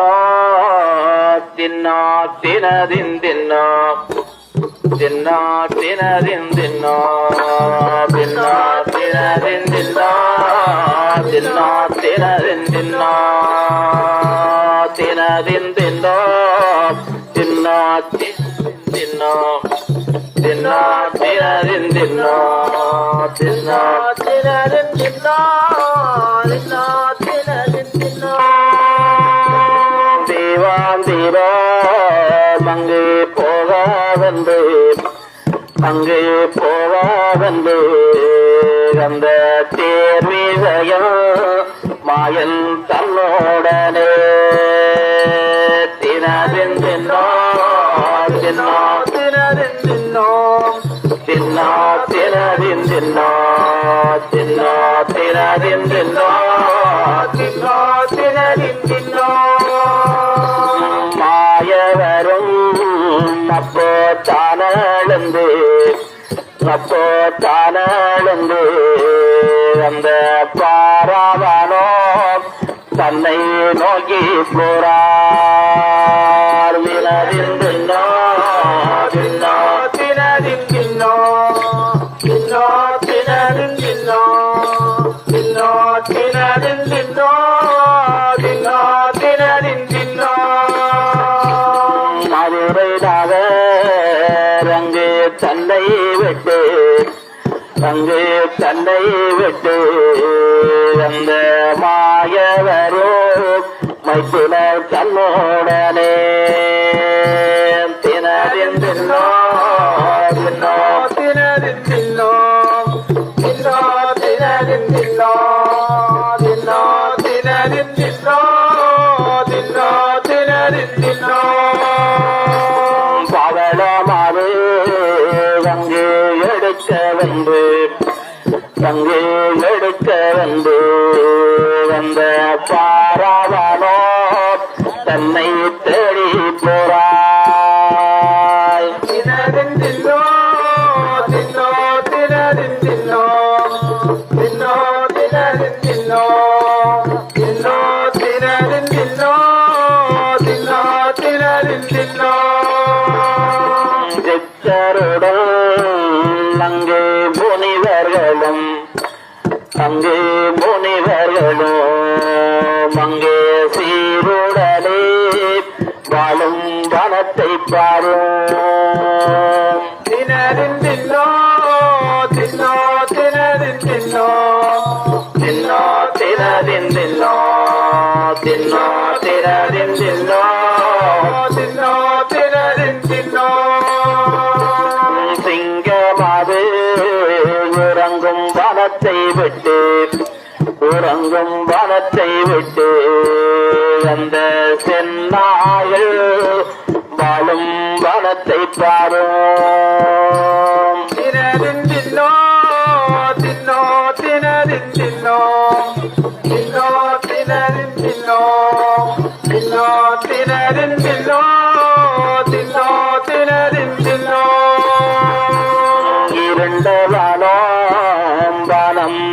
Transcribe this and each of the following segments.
தின்னோ தின்னோ தினதின் தின்னோ தின்னோ தினதின் தின்னோ தின்னோ தினதின் தின்னோ தின்னோ தினதின் தின்னோ தினதின் தின்னோ. தீரோ மங்கு போகாதென்று அங்கே போகாதென்று அந்த தேர்மீசையல் மாயன் தன்னோடனே. தினதின் தின்னோ தின்னோ அப்போ தானழுந்து அப்போ தானழுந்து அந்த பாராவனோ தன்னை நோக்கி போறான் அங்கு தன்னை விட்டு அங்கு தன்னை விட்டு அந்த மாயவரோ மைத்துன தன்னோடனே அங்கு எடுக்க வந்து அங்கு எடுக்க வந்து வந்த பாராவனோ தன்னை தேடி போறாய். தினதின் தின்னோ தின்னோ தினதின் அங்கே முனிவர்களும் அங்கே முனிவர்களும் அங்கே சீருடலே வாழும் வனத்தை பாரும். உறங்கும் வனத்தை விட்டு உறங்கும் வனத்தை விட்டு அந்த சென்னாயில் வாழும் வனத்தை பாரும். தினரின் தின்னோ தின்னோ தினரின் தின்னோ தின்னோ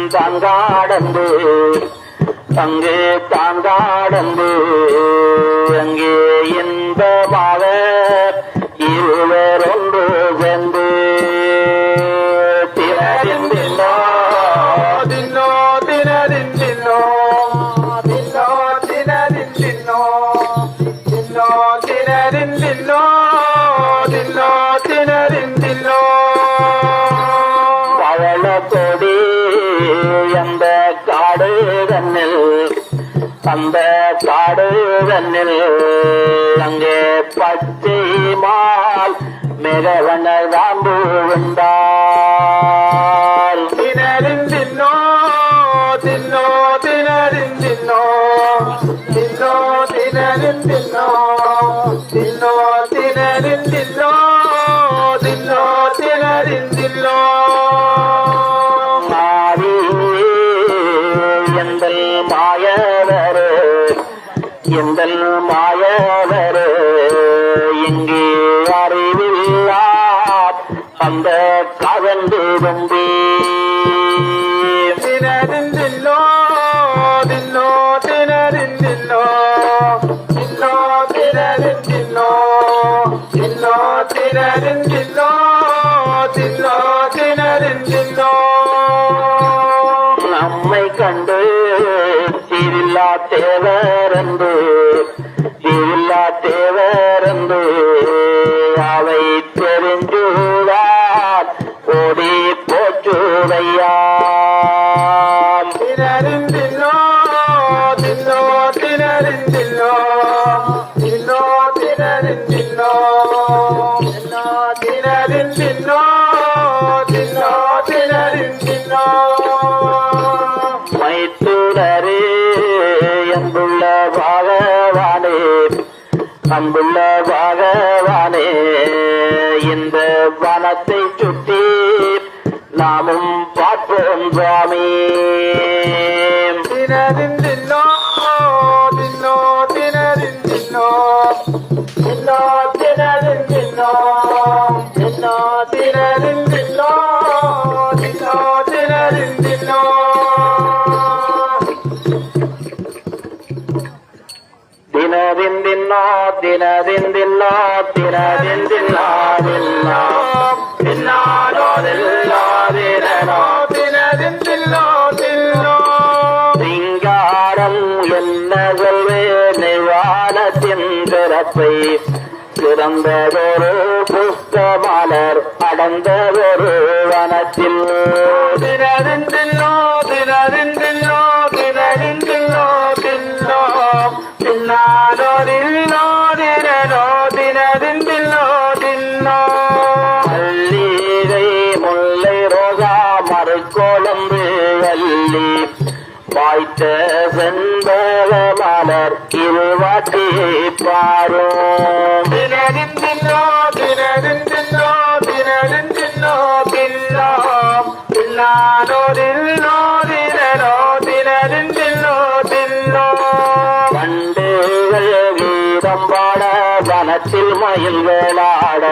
தாங்காடந்து அங்கே தாங்காடந்து அங்கே இன்பமாக பாடு தன்னில் அந்த பாடு தன்னில் அங்கே பச்சை மால் மிகவன தாம்பு உண்டால். தினரின் தின்னோ தின்னோ தினரின் தின்னோ எந்தல் மாயவரே இங்கே அறிவில்லார். அந்த கவந்து வந்து தினரின் தின்னோ தின்னோ இல்லா தேவரந்து அவை தெரிஞ்சுவார் ஓடி போச்சுதையா தினறிந்தில்லோ தில்லோ தினறிந்தில்லோ. அன்புள்ள பகவானே இந்த வனத்தை சுற்றி நாமும் பார்ப்போம் சுவாமி. தினறிந்தில்லோ தினோ தினோ தில்லோ தினறிந்தில்லோ தினதிந்தில்லோ தினதிந்தில்லாதில்லோ தின்னாலோ தில்லோ தினனோ தினறிந்தில்லோ தில்லோ சிங்காரம் என்ன சொல்வே நிவானத்தின் பிறப்பை சிறந்ததொரு புஷ்பமலர் அடர்ந்ததொரு வனத்தில். வாய்த்த செண்பக மலர் இருவாட்டி பாரும் தினறிந்தில்லோ தினறிந்தில்லோ தினறிந்தில்லோ தில்லோ தில்லாலோ தில்லோ பண்டுகள் பாட வனத்தில் மயில்களாட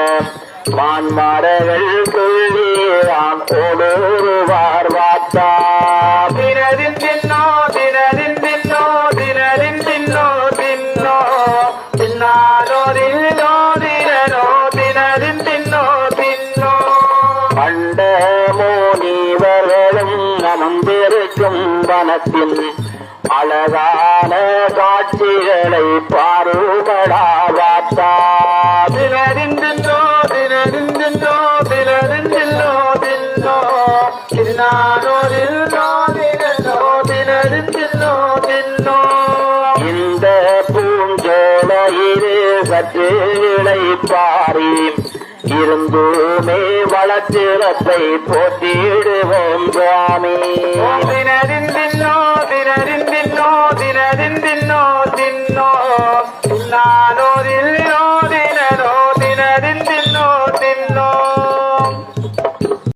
மான்மாரகள் துள்ளியான் ஓடுவார் வாத்தா. தினறிந்தில்லோ வனத்தின் அழகான காட்சிகளை பாருமடா வாத்தா தினறிந்தில்லோ தினறிந்தில்லோ தினறிந்தில்லோ வளச்சிரத்தை போட்டிடுவோம் சுவாமி. தினறிந்தில்லோ தினறிந்தில்லோ தினறிந்தில்லோ தின்னோ. நானோ தில்லோ